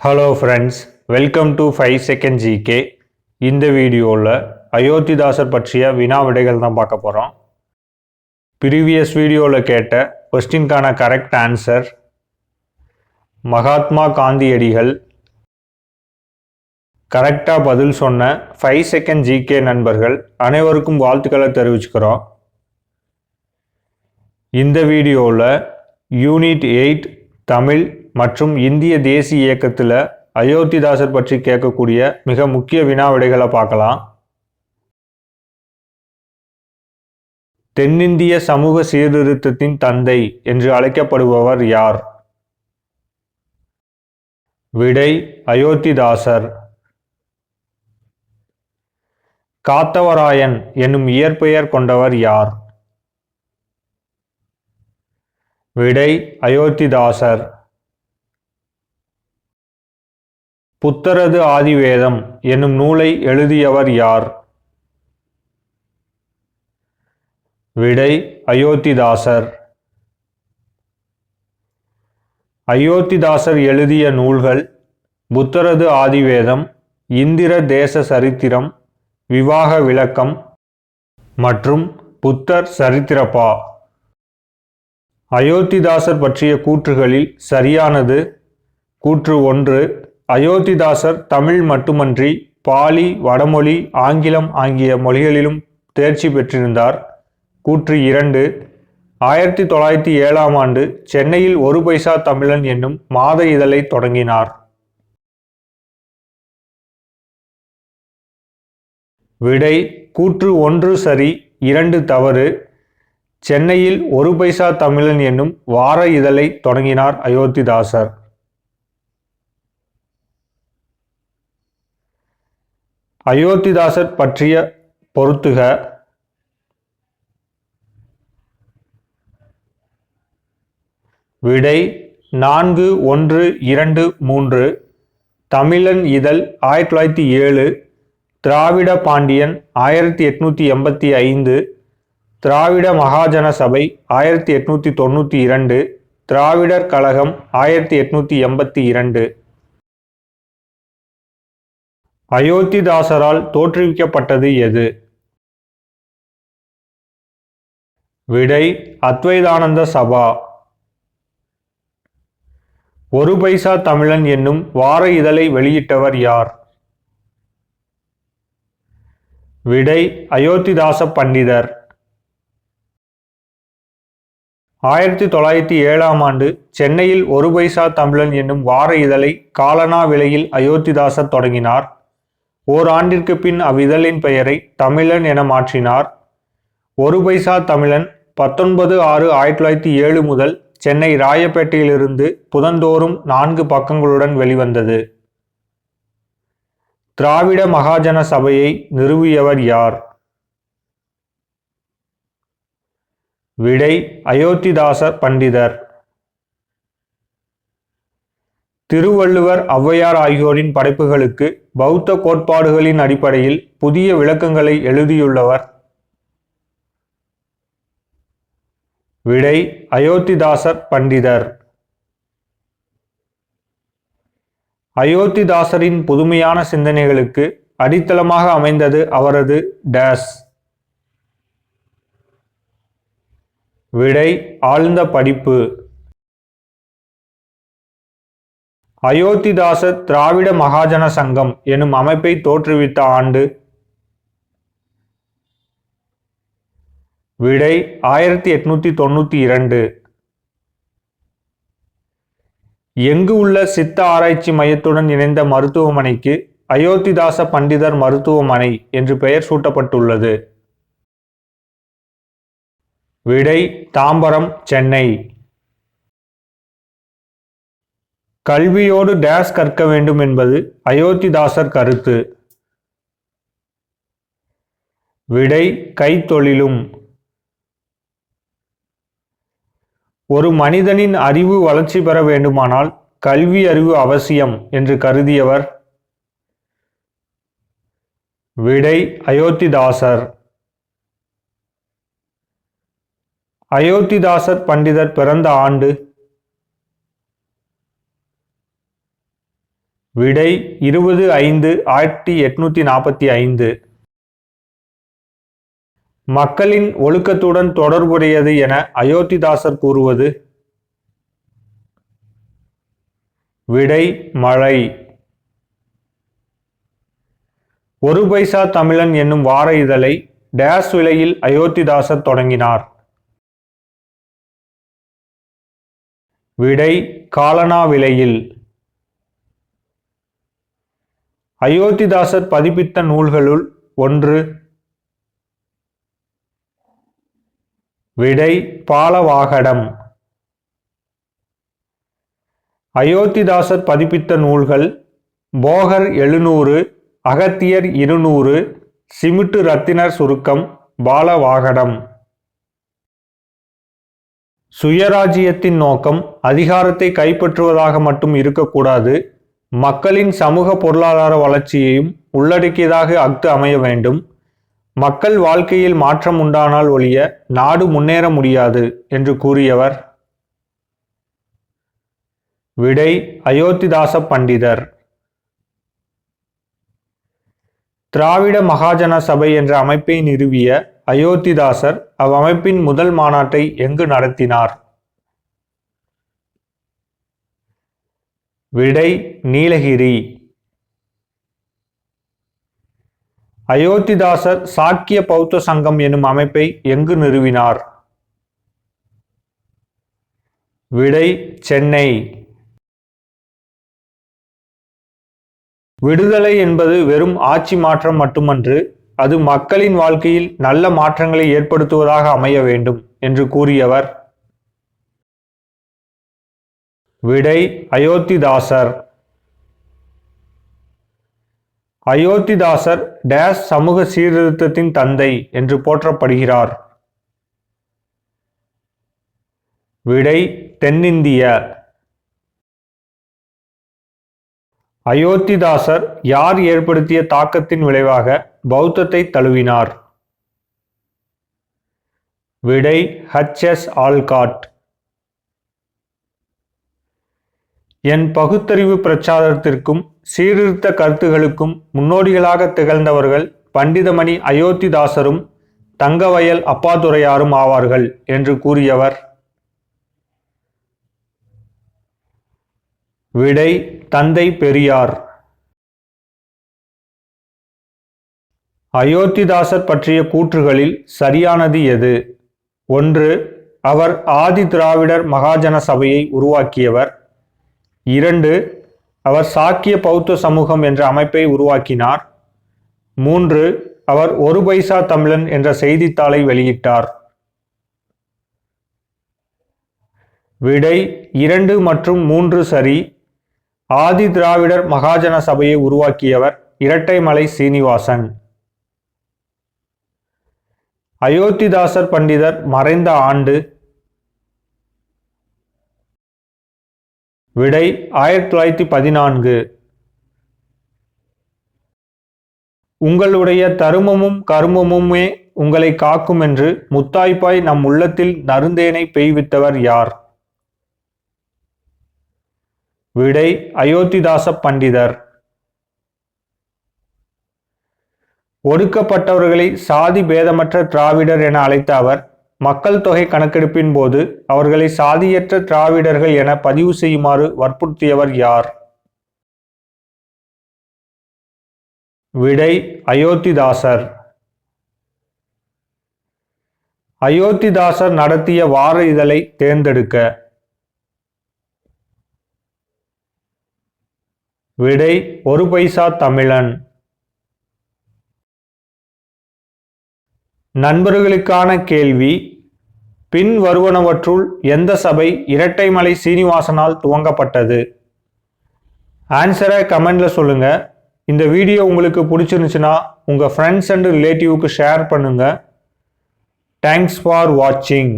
Hello friends welcome to five second GK இந்த வீடியோவில் அயோத்திதாசர் பற்றிய வினா விடைகள் தான் பார்க்க போகிறோம் ப்ரீவியஸ் வீடியோவில் கேட்ட கொஸ்டின்கான கரெக்ட் ஆன்சர் மகாத்மா காந்தியடிகள் கரெக்டாக பதில் சொன்ன ஃபைவ் செகண்ட் ஜிகே நண்பர்கள் அனைவருக்கும் வாழ்த்துக்களை தெரிவிச்சுக்கிறோம். இந்த வீடியோவில் யூனிட் எயிட் தமிழ் மற்றும் இந்திய தேசிய இயக்கத்தில் அயோத்திதாசர் பற்றி கேட்கக்கூடிய மிக முக்கிய வினாவிடைகளை பார்க்கலாம். தென்னிந்திய சமூக சீர்திருத்தத்தின் தந்தை என்று அழைக்கப்படுபவர் யார்? விடை அயோத்திதாசர். காத்தவராயன் என்னும் இயற்பெயர் கொண்டவர் யார்? விடை அயோத்திதாசர். புத்தரது ஆதிவேதம் என்னும் நூலை எழுதியவர் யார்? விடை அயோத்திதாசர். அயோத்திதாசர் எழுதிய நூல்கள் புத்தரது ஆதிவேதம் இந்திர தேச சரித்திரம் விவாக விளக்கம் மற்றும் புத்தர் சரித்திரப்பா. அயோத்திதாசர் பற்றிய கூற்றுகளில் சரியானது. கூற்று ஒன்று அயோத்திதாசர் தமிழ் மட்டுமன்றி பாலி வடமொழி ஆங்கிலம் ஆகிய மொழிகளிலும் தேர்ச்சி பெற்றிருந்தார். கூற்று இரண்டு ஆயிரத்தி தொள்ளாயிரத்தி ஏழாம் ஆண்டு சென்னையில் ஒரு பைசா தமிழன் என்னும் மாத இதழை தொடங்கினார். விடை கூற்று ஒன்று சரி இரண்டு தவறு சென்னையில் ஒரு பைசா தமிழன் என்னும் வார இதழை தொடங்கினார் அயோத்திதாசர். அயோத்திதாசர் பற்றிய பொருத்துக விடை நான்கு ஒன்று இரண்டு மூன்று. தமிழன் இதழ் ஆயிரத்தி தொள்ளாயிரத்தி ஏழு. திராவிட பாண்டியன் ஆயிரத்தி எட்நூத்தி எண்பத்தி ஐந்து. திராவிட மகாஜன சபை ஆயிரத்தி எட்நூத்தி தொண்ணூற்றி இரண்டு. திராவிடர் கழகம் ஆயிரத்தி எட்நூத்தி எண்பத்தி இரண்டு. அயோத்திதாசரால் தோற்றுவிக்கப்பட்டது எது? விடை அத்வைதானந்த சபா. ஒரு பைசா தமிழன் என்னும் வார இதழை வெளியிட்டவர் யார்? விடை அயோத்திதாச பண்டிதர். ஆயிரத்தி தொள்ளாயிரத்தி ஏழாம் ஆண்டு சென்னையில் ஒரு பைசா தமிழன் என்னும் வார இதழை காலனா விலையில் அயோத்திதாசர் தொடங்கினார். ஓராண்டிற்கு பின் அவ்விதழின் பெயரை தமிழன் என மாற்றினார். ஒரு பைசா தமிழன் பத்தொன்பது ஆறு ஆயிரத்தி தொள்ளாயிரத்தி ஏழு முதல் சென்னை ராயப்பேட்டையிலிருந்து புதந்தோறும் நான்கு பக்கங்களுடன் வெளிவந்தது. திராவிட மகாஜன சபையை நிறுவியவர் யார்? விடை அயோத்திதாசர் பண்டிதர். திருவள்ளுவர் ஔவையார் ஆகியோரின் படைப்புகளுக்கு பௌத்த கோட்பாடுகளின் அடிப்படையில் புதிய விளக்கங்களை எழுதியுள்ளவர். விடை அயோத்திதாசர் பண்டிதர். அயோத்திதாசரின் புதுமையான சிந்தனைகளுக்கு அடித்தளமாக அமைந்தது அவரது டேஸ். விடை ஆழ்ந்த படிப்பு. அயோத்திதாச திராவிட மகாஜன சங்கம் எனும் அமைப்பை தோற்றுவித்த ஆண்டு விடை ஆயிரத்தி எட்நூத்தி தொண்ணூத்தி இரண்டு. எங்கு உள்ள சித்த ஆராய்ச்சி மையத்துடன் இணைந்த மருத்துவமனைக்கு அயோத்திதாச பண்டிதர் மருத்துவமனை என்று பெயர் சூட்டப்பட்டுள்ளது. விடை தாம்பரம் சென்னை. கல்வியோடு டேஸ் கற்க வேண்டும் என்பது அயோத்திதாசர் கருத்து. விடை கைத்தொழிலும். ஒரு மனிதனின் அறிவு வளர்ச்சி பெற வேண்டுமானால் கல்வி அறிவு அவசியம் என்று கருதியவர். விடை அயோத்திதாசர். அயோத்திதாசர் பண்டிதர் பிறந்த ஆண்டு விடை இருபது ஐந்து ஆயிரத்தி எட்நூத்தி நாற்பத்தி ஐந்து. மக்களின் ஒழுக்கத்துடன் தொடர்புடையது என அயோத்திதாசர் கூறுவது. விடை மழை. ஒரு பைசா தமிழன் என்னும் வார இதழை டேஸ் விலையில் அயோத்திதாசர் தொடங்கினார். விடை காலனா விலையில். அயோத்திதாசர் பதிப்பித்த நூல்களுள் ஒன்று விடை பாலவாகடம். அயோத்திதாசர் பதிப்பித்த நூல்கள் போகர் எழுநூறு அகத்தியர் இருநூறு சிமிட்டு ரத்தினர் சுருக்கம் பாலவாகடம். சுயராஜ்யத்தின் நோக்கம் அதிகாரத்தை கைப்பற்றுவதாக மட்டும் இருக்கக்கூடாது. மக்களின் சமூக பொருளாதார வளர்ச்சியையும் உள்ளடக்கியதாக அஃது அமைய வேண்டும். மக்கள் வாழ்க்கையில் மாற்றம் உண்டானால் ஒழிய நாடு முன்னேற முடியாது என்று கூறியவர். விடை அயோத்திதாச பண்டிதர். திராவிட மகாஜன சபை என்ற அமைப்பை நிறுவிய அயோத்திதாசர் அவ்வமைப்பின் முதல் மாநாட்டை எங்கு நடத்தினார்? விடை நீலகிரி. அயோத்திதாசர் சாக்கிய பௌத்த சங்கம் எனும் அமைப்பை எங்கு நிறுவினார்? விடை சென்னை. விடுதலை என்பது வெறும் ஆட்சி மாற்றம் மட்டுமன்று அது மக்களின் வாழ்க்கையில் நல்ல மாற்றங்களை ஏற்படுத்துவதாக அமைய வேண்டும் என்று கூறியவர் விடை அயோத்திதாசர். அயோத்திதாசர் டேஸ் சமூக சீர்திருத்தத்தின் தந்தை என்று போற்றப்படுகிறார். விடை தென்னிந்திய. அயோத்திதாசர் யார் ஏற்படுத்திய தாக்கத்தின் விளைவாக பௌத்தத்தை தழுவினார். விடை ஹச் எஸ் ஆல்காட். என் பகுத்தறிவு பிரச்சாரத்திற்கும் சீர்திருத்த கருத்துகளுக்கும் முன்னோடிகளாக திகழ்ந்தவர்கள் பண்டிதமணி அயோத்திதாசரும் தங்கவயல் அப்பாதுரையாரும் ஆவார்கள் என்று கூறியவர். விடை தந்தை பெரியார். அயோத்திதாசர் பற்றிய கூற்றுகளில் சரியானது எது? ஒன்று அவர் ஆதி திராவிடர் மகாஜன சபையை உருவாக்கியவர். இரண்டு அவர் சாக்கிய பௌத்த சமூகம் என்ற அமைப்பை உருவாக்கினார். மூன்று அவர் ஒரு பைசா தமிழன் என்ற செய்தித்தாளை வெளியிட்டார். விடை இரண்டு மற்றும் மூன்று சரி. ஆதி திராவிடர் மகாஜன சபையை உருவாக்கியவர் இரட்டைமலை சீனிவாசன். அயோத்திதாசர் பண்டிதர் மறைந்த ஆண்டு விடை ஆயிரத்தி தொள்ளாயிரத்தி பதினான்கு. உங்களுடைய தருமமும் கருமமுமே உங்களை காக்கும் என்று முத்தாய்ப்பாய் நம் உள்ளத்தில் நருந்தேனை பெய்வித்தவர் யார்? விடை அயோத்திதாச பண்டிதர். ஒடுக்கப்பட்டவர்களை சாதி பேதமற்ற திராவிடர் என அழைத்த அவர் மக்கள் தொகை கணக்கெடுப்பின் போது அவர்களை சாதியற்ற திராவிடர்கள் என பதிவு செய்யுமாறு வற்புறுத்தியவர் யார்? விடை அயோத்திதாசர். அயோத்திதாசர் நடத்திய வார இதழை தேர்ந்தெடுக்க. விடை ஒரு பைசா தமிழன். நண்பர்களுக்கான கேள்வி பின் வருவனவற்றுள் எந்த சபை இரட்டைமலை சீனிவாசனால் துவங்கப்பட்டது? ஆன்சரை கமெண்டில் சொல்லுங்கள் இந்த வீடியோ உங்களுக்கு பிடிச்சிருந்துச்சுன்னா உங்கள் ஃப்ரெண்ட்ஸ் அண்ட் ரிலேட்டிவ்க்கு ஷேர் பண்ணுங்கள் தேங்க்ஸ் ஃபார் வாட்சிங்